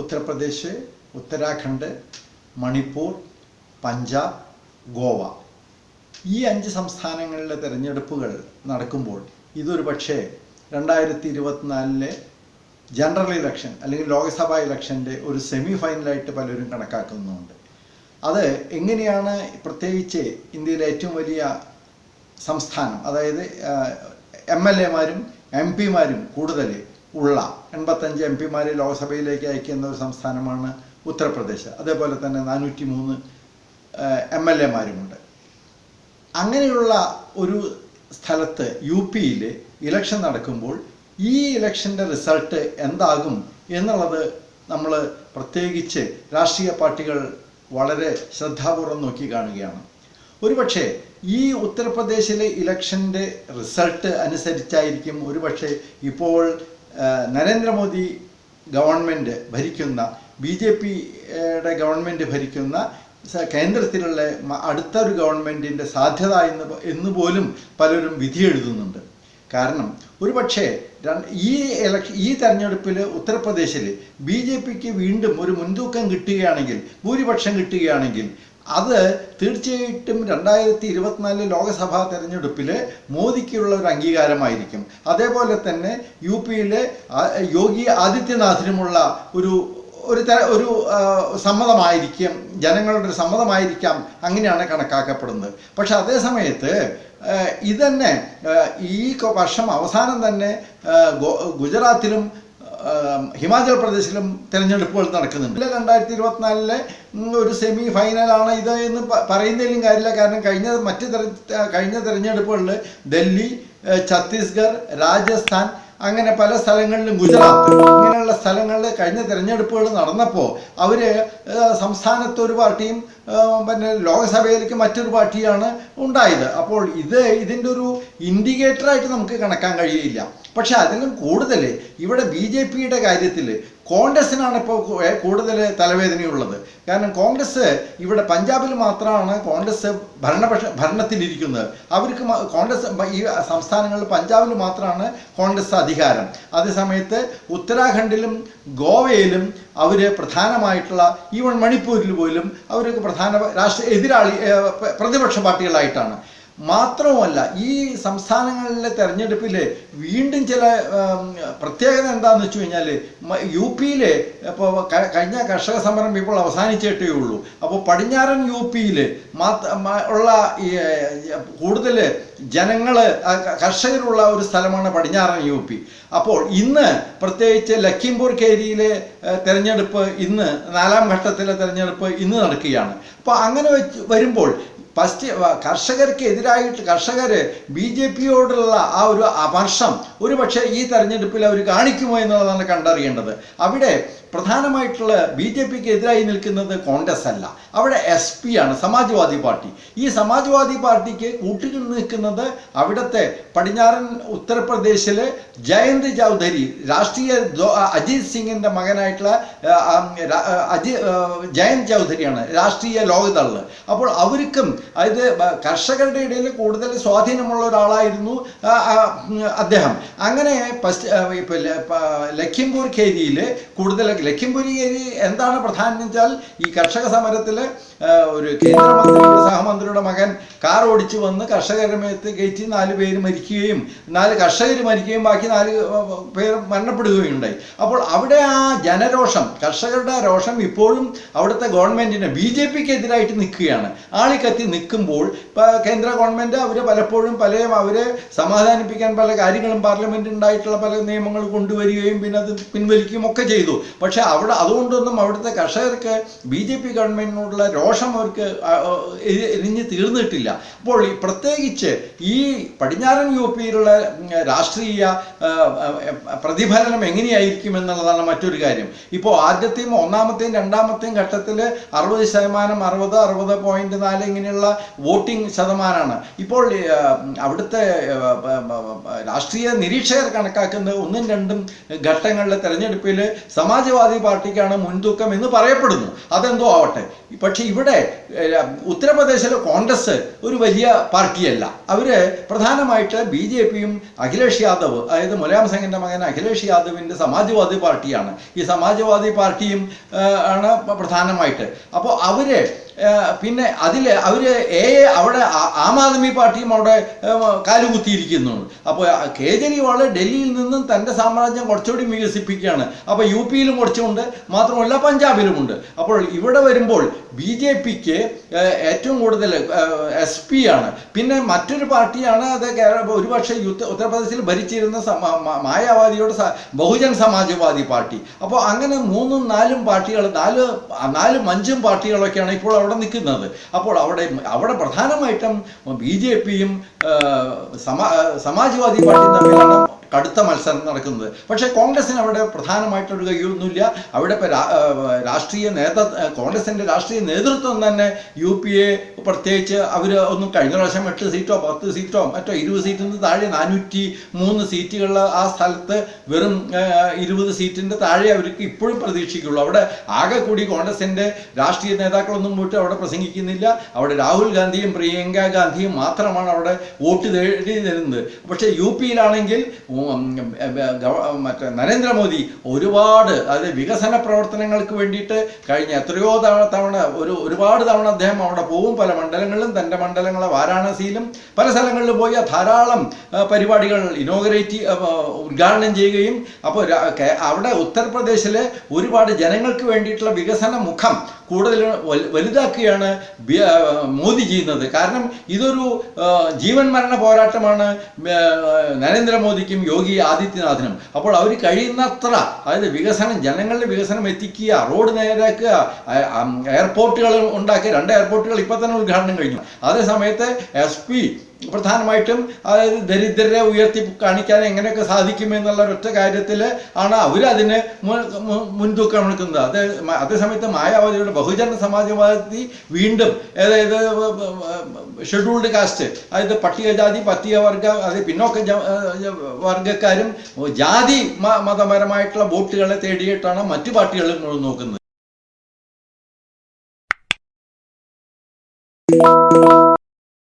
ഉത്തർപ്രദേശ് ഉത്തരാഖണ്ഡ് മണിപ്പൂർ പഞ്ചാബ് ഗോവ. ഈ അഞ്ച് സംസ്ഥാനങ്ങളിലെ തിരഞ്ഞെടുപ്പുകൾ നടക്കുമ്പോൾ ഇതൊരു പക്ഷേ രണ്ടായിരത്തി ഇരുപത്തിനാലിലെ ജനറൽ ഇലക്ഷൻ അല്ലെങ്കിൽ ലോക്സഭാ ഇലക്ഷന്റെ ഒരു സെമി ഫൈനലായിട്ട് പലരും കണക്കാക്കുന്നുണ്ട്. അത് എങ്ങനെയാണ് പ്രത്യേകിച്ച് ഇന്ത്യയിലെ ഏറ്റവും വലിയ സംസ്ഥാനം അതായത് എം എൽ എമാരും എം പിമാരും കൂടുതൽ ഉള്ള എൺപത്തഞ്ച് എം പിമാരെ ലോക്സഭയിലേക്ക് അയക്കുന്ന ഒരു സംസ്ഥാനമാണ് ഉത്തർപ്രദേശ്. അതേപോലെ തന്നെ നാനൂറ്റി മൂന്ന് എം എൽ എമാരുമുണ്ട്. അങ്ങനെയുള്ള ഒരു സ്ഥലത്ത് യു പിയിൽ ഇലക്ഷൻ നടക്കുമ്പോൾ ഈ ഇലക്ഷന്റെ റിസൾട്ട് എന്താകും എന്നുള്ളത് നമ്മൾ പ്രത്യേകിച്ച് രാഷ്ട്രീയ പാർട്ടികൾ വളരെ ശ്രദ്ധാപൂർവം നോക്കി കാണുകയാണ്. ഒരുപക്ഷെ ഈ ഉത്തർപ്രദേശിലെ ഇലക്ഷന്റെ റിസൾട്ട് അനുസരിച്ചായിരിക്കും ഒരുപക്ഷെ ഇപ്പോൾ നരേന്ദ്രമോദി ഗവൺമെന്റ് ഭരിക്കുന്ന ബി ജെ പിയുടെ ഗവൺമെന്റ് ഭരിക്കുന്ന കേന്ദ്രത്തിലുള്ള അടുത്തൊരു ഗവൺമെന്റിന്റെ സാധ്യത എന്ന് എന്ന് പോലും പലരും വിധി എഴുതുന്നുണ്ട്. കാരണം ഒരുപക്ഷെ ഈ ഇലക്ഷ ഈ തെരഞ്ഞെടുപ്പിൽ ഉത്തർപ്രദേശിൽ ബി ജെ പിക്ക് വീണ്ടും ഒരു മുൻതൂക്കം കിട്ടുകയാണെങ്കിൽ ഭൂരിപക്ഷം കിട്ടുകയാണെങ്കിൽ അത് തീർച്ചയായിട്ടും രണ്ടായിരത്തി ഇരുപത്തിനാലിലെ ലോക്സഭാ തെരഞ്ഞെടുപ്പിൽ മോദിക്കുള്ള ഒരു അംഗീകാരമായിരിക്കും. അതേപോലെ തന്നെ യു പിയിലെ യോഗി ആദിത്യനാഥിനുമുള്ള ഒരു ഒരു തര ഒരു സമ്മതമായിരിക്കും ജനങ്ങളുടെ ഒരു സമ്മതമായിരിക്കാം അങ്ങനെയാണ് കണക്കാക്കപ്പെടുന്നത്. പക്ഷെ അതേ സമയത്ത് ഇതന്നെ ഈ വർഷം അവസാനം തന്നെ ഗുജറാത്തിലും ഹിമാചൽ പ്രദേശിലും തിരഞ്ഞെടുപ്പുകൾ നടക്കുന്നുണ്ട്. രണ്ടായിരത്തി ഇരുപത്തിനാലിലെ ഒരു സെമി ഫൈനലാണ് ഇത് എന്ന് പറയുന്നതിലും കാര്യമില്ല. കാരണം കഴിഞ്ഞ മറ്റ് കഴിഞ്ഞ തെരഞ്ഞെടുപ്പുകളിൽ ഡൽഹി ഛത്തീസ്ഗഡ് രാജസ്ഥാൻ അങ്ങനെ പല സ്ഥലങ്ങളിലും ഗുജറാത്ത് ഇങ്ങനെയുള്ള സ്ഥലങ്ങളിൽ കഴിഞ്ഞ തിരഞ്ഞെടുപ്പുകൾ നടന്നപ്പോൾ അവർ സംസ്ഥാനത്ത് ഒരു പാർട്ടിയും പിന്നെ ലോകസഭയിലേക്ക് മറ്റൊരു പാർട്ടിയാണ് ഉണ്ടായത്. അപ്പോൾ ഇത് ഇതിന്റെ ഒരു ഇൻഡിക്കേറ്ററായിട്ട് നമുക്ക് കണക്കാൻ കഴിയില്ല. പക്ഷെ അതിലും കൂടുതൽ ഇവിടെ ബി ജെ പിയുടെ കാര്യത്തിൽ കോൺഗ്രസിനാണ് ഇപ്പോൾ കൂടുതൽ തലവേദനയുള്ളത്. കാരണം കോൺഗ്രസ് ഇവിടെ പഞ്ചാബിൽ മാത്രമാണ് കോൺഗ്രസ് ഭരണപക്ഷ ഭരണത്തിലിരിക്കുന്നത്. അവർക്ക് കോൺഗ്രസ് ഈ സംസ്ഥാനങ്ങളിൽ പഞ്ചാബിൽ മാത്രമാണ് കോൺഗ്രസ് അധികാരം. അതേസമയത്ത് ഉത്തരാഖണ്ഡിലും ഗോവയിലും അവർ പ്രധാനമായിട്ടുള്ള ഈവൺ മണിപ്പൂരിൽ പോലും അവർക്ക് പ്രധാന രാഷ്ട്രീയ എതിരാളി പ്രതിപക്ഷ പാർട്ടികളായിട്ടാണ്. മാത്രവുമല്ല ഈ സംസ്ഥാനങ്ങളിലെ തെരഞ്ഞെടുപ്പിൽ വീണ്ടും ചില പ്രത്യേകത എന്താണെന്ന് വെച്ച് കഴിഞ്ഞാൽ യു പിയിൽ ഇപ്പോൾ കഴിഞ്ഞ കർഷക സമരം ഇപ്പോൾ അവസാനിച്ചിട്ടേ ഉള്ളൂ. അപ്പോൾ പടിഞ്ഞാറൻ യു പിയിൽ ഉള്ള കൂടുതൽ ജനങ്ങൾ കർഷകരുള്ള ഒരു സ്ഥലമാണ് പടിഞ്ഞാറൻ യു പി. അപ്പോൾ ഇന്ന് പ്രത്യേകിച്ച് ലഖിംപൂർ കേരിയിലെ തെരഞ്ഞെടുപ്പ് ഇന്ന് നാലാം ഘട്ടത്തിലെ തെരഞ്ഞെടുപ്പ് ഇന്ന് നടക്കുകയാണ്. അപ്പോൾ അങ്ങനെ വരുമ്പോൾ ഫസ്റ്റ് കർഷകർക്ക് എതിരായിട്ട് കർഷകർ ബി ജെ പിയോടുള്ള ആ ഒരു അമർഷം ഒരുപക്ഷെ ഈ തെരഞ്ഞെടുപ്പിൽ അവർ കാണിക്കുമോ എന്നുള്ളതാണ് കണ്ടറിയേണ്ടത്. അവിടെ പ്രധാനമായിട്ടുള്ള ബി ജെ പിക്ക് എതിരായി നിൽക്കുന്നത് കോൺഗ്രസ് അല്ല. അവിടെ എസ് പി ആണ് സമാജ്വാദി പാർട്ടി. ഈ സമാജ്വാദി പാർട്ടിക്ക് കൂട്ടിൽ നിൽക്കുന്നത് അവിടുത്തെ പടിഞ്ഞാറൻ ഉത്തർപ്രദേശിലെ ജയന്ത് ചൗധരി രാഷ്ട്രീയ അജിത് സിംഗിന്റെ മകനായിട്ടുള്ള അജി ജയന്ത് ചൗധരിയാണ് രാഷ്ട്രീയ ലോകതള്ള്. അപ്പോൾ അവർക്കും അതായത് കർഷകരുടെ ഇടയിൽ കൂടുതൽ സ്വാധീനമുള്ള ഒരാളായിരുന്നു അദ്ദേഹം. അങ്ങനെ ലഖിംപൂർ ഖേരിയിൽ കൂടുതൽ ലഖിംപൂർ ഖേരി എന്താണ് പ്രധാനം വെച്ചാൽ ഈ കർഷക സമരത്തിൽ ഒരു കേന്ദ്രമന്ത്രിയുടെ സഹമന്ത്രിയുടെ മകൻ കാർ ഓടിച്ചു വന്ന് കർഷകരുടെ മേത്ത് കയറ്റി നാല് പേര് മരിക്കുകയും നാല് കർഷകർ മരിക്കുകയും ബാക്കി നാല് പേർ മരണപ്പെടുകയും ഉണ്ടായി അപ്പോൾ അവിടെ ആ ജനരോഷം കർഷകരുടെ രോഷം ഇപ്പോഴും അവിടുത്തെ ഗവൺമെന്റിന് ബി ജെ പിക്ക് എതിരായിട്ട് നിൽക്കുകയാണ്. ആളിക്കത്തി നിൽക്കുമ്പോൾ കേന്ദ്ര ഗവൺമെന്റ് അവരെ പലപ്പോഴും പല അവരെ സമാധാനിപ്പിക്കാൻ പല കാര്യങ്ങളും പാർലമെന്റ് ഉണ്ടായിട്ടുള്ള പല നിയമങ്ങൾ കൊണ്ടുവരികയും പിന്നെ അത് പിൻവലിക്കുകയും ഒക്കെ ചെയ്തു. പക്ഷെ അവിടെ അതുകൊണ്ടൊന്നും അവിടുത്തെ കർഷകർക്ക് ബി ജെ പി ഗവൺമെന്റിനോടുള്ള രോഷം അവർക്ക് എരിഞ്ഞ് തീർന്നിട്ടില്ല. അപ്പോൾ പ്രത്യേകിച്ച് ഈ പടിഞ്ഞാറൻ യു പിയിലുള്ള രാഷ്ട്രീയ പ്രതിഫലനം എങ്ങനെയായിരിക്കും എന്നുള്ളതാണ് മറ്റൊരു കാര്യം. ഇപ്പോൾ ആദ്യത്തെയും ഒന്നാമത്തെയും രണ്ടാമത്തെയും ഘട്ടത്തിൽ അറുപത് ശതമാനം അറുപത് അറുപത് പോയിന്റ് നാല് ഇങ്ങനെയുള്ള വോട്ടിംഗ് ശതമാനമാണ് ഇപ്പോൾ അവിടുത്തെ രാഷ്ട്രീയ നിരീക്ഷകർ കണക്കാക്കുന്നത് ഒന്നും രണ്ടും ഘട്ടങ്ങളിലെ തെരഞ്ഞെടുപ്പിൽ സമാജ്വാദി പാർട്ടിക്കാണ് മുൻതൂക്കം എന്ന് പറയപ്പെടുന്നു. അതെന്തോ ആവട്ടെ. പക്ഷെ ഇവിടെ ഉത്തർപ്രദേശിലെ കോൺഗ്രസ് ഒരു വലിയ പാർട്ടിയല്ല. അവർ പ്രധാനമായിട്ട് ബി ജെ പിയും അഖിലേഷ് യാദവ് അതായത് മുലായം സിംഗിന്റെ മകൻ അഖിലേഷ് യാദവിന്റെ സമാജ്വാദി പാർട്ടിയാണ്. ഈ സമാജ്വാദി പാർട്ടിയും ആണ് പ്രധാനമായിട്ട്. അപ്പോൾ അവർ പിന്നെ അതിൽ അവർ എ അവിടെ ആ- ആദ്മി പാർട്ടിയും അവിടെ കാലുകുത്തിയിരിക്കുന്നു അപ്പോൾ കേജ്രിവാൾ ഡൽഹിയിൽ നിന്നും തന്റെ സാമ്രാജ്യം കുറച്ചുകൂടി വികസിപ്പിക്കുകയാണ്. അപ്പോൾ യു പിയിലും കുറച്ചുണ്ട് മാത്രമല്ല പഞ്ചാബിലുമുണ്ട്. അപ്പോൾ ഇവിടെ വരുമ്പോൾ ബി ജെ പിക്ക് ഏറ്റവും കൂടുതൽ എസ് പി ആണ്. പിന്നെ മറ്റൊരു പാർട്ടിയാണ് അത് കേരള ഒരുപക്ഷെ ഉത്തർപ്രദേശിൽ ഭരിച്ചിരുന്ന മായാവാദിയോട് ബഹുജൻ സമാജ്വാദി പാർട്ടി. അപ്പോൾ അങ്ങനെ മൂന്നും നാലും പാർട്ടികൾ നാല് നാലും അഞ്ചും പാർട്ടികളൊക്കെയാണ് ഇപ്പോൾ അവിടെ നിൽക്കുന്നത്. അപ്പോൾ അവിടെ അവിടെ പ്രധാനമായിട്ടും ബി ജെ പിയും സമാ സമാജ്വാദി പാർട്ടിയും തമ്മിലാണ് കടുത്ത മത്സരം നടക്കുന്നത്. പക്ഷേ കോൺഗ്രസിന് അവിടെ പ്രധാനമായിട്ടൊരു കൈയൊന്നുമില്ല. അവിടെ ഇപ്പോൾ രാഷ്ട്രീയ നേതൃ കോൺഗ്രസിന്റെ രാഷ്ട്രീയ നേതൃത്വം തന്നെ യു പി എ പ്രത്യേകിച്ച് അവർ ഒന്നും കഴിഞ്ഞ പ്രാവശ്യം എട്ട് സീറ്റോ പത്ത് സീറ്റോ മറ്റോ ഇരുപത് സീറ്റിൽ നിന്ന് താഴെ നാനൂറ്റി മൂന്ന് സീറ്റുകളുള്ള ആ സ്ഥലത്ത് വെറും ഇരുപത് സീറ്റിന്റെ താഴെ അവർക്ക് ഇപ്പോഴും പ്രതീക്ഷിക്കുള്ളൂ. അവിടെ ആകെ കൂടി കോൺഗ്രസിന്റെ രാഷ്ട്രീയ നേതാക്കളൊന്നും പോയിട്ട് അവിടെ പ്രസംഗിക്കുന്നില്ല. അവിടെ രാഹുൽ ഗാന്ധിയും പ്രിയങ്ക ഗാന്ധിയും മാത്രമാണ് അവിടെ വോട്ട് തേടി തരുന്നത് പക്ഷേ യു പിയിലാണെങ്കിൽ മറ്റേ നരേന്ദ്രമോദി ഒരുപാട് അതായത് വികസന പ്രവർത്തനങ്ങൾക്ക് വേണ്ടിയിട്ട് കഴിഞ്ഞ എത്രയോ തവണ തവണ ഒരു ഒരുപാട് തവണ അദ്ദേഹം അവിടെ പോകും പല മണ്ഡലങ്ങളിലും തന്റെ മണ്ഡലങ്ങളെ വാരാണസിയിലും പല സ്ഥലങ്ങളിലും പോയി ധാരാളം പരിപാടികൾ ഇനോഗ്രേറ്റ് ഉദ്ഘാടനം ചെയ്യുകയും അപ്പോൾ അവിടെ ഉത്തർപ്രദേശിലെ ഒരുപാട് ജനങ്ങൾക്ക് വേണ്ടിയിട്ടുള്ള വികസന മുഖം കൂടുതൽ വലു- വലുതാക്കുകയാണ് മോദി ചെയ്യുന്നത്. കാരണം ഇതൊരു ജീവൻ മരണ പോരാട്ടമാണ് നരേന്ദ്രമോദിക്കും യോഗി ആദിത്യനാഥിനും. അപ്പോൾ അവർ കഴിയുന്നത്ര അതായത് വികസനം ജനങ്ങളുടെ വികസനം എത്തിക്കുക റോഡ് നേരാക്കുക എയർപോർട്ടുകൾ ഉണ്ടാക്കുക രണ്ട് എയർപോർട്ടുകൾ ഇപ്പം തന്നെ ഉദ്ഘാടനം കഴിഞ്ഞു. അതേ സമയത്ത് എസ് പി പ്രധാനമായിട്ടും അതായത് ദരിദ്രരെ ഉയർത്തി കാണിക്കാൻ എങ്ങനെയൊക്കെ സാധിക്കും എന്നുള്ള ഒറ്റ കാര്യത്തിൽ ആണ് അവരതിന് മുൻതൂക്കം എടുക്കുന്നത് അത് അതേസമയത്ത് മായാവതിയുടെ ബഹുജന സമാജവാദി വീണ്ടും അതായത് ഷെഡ്യൂൾഡ് കാസ്റ്റ് അതായത് പട്ടികജാതി പട്ടികവർഗ അതായത് പിന്നോക്ക വർഗക്കാരും ജാതി മതപരമായിട്ടുള്ള വോട്ടുകളെ തേടിയിട്ടാണ് മറ്റു പാർട്ടികളും നോക്കുന്നത്.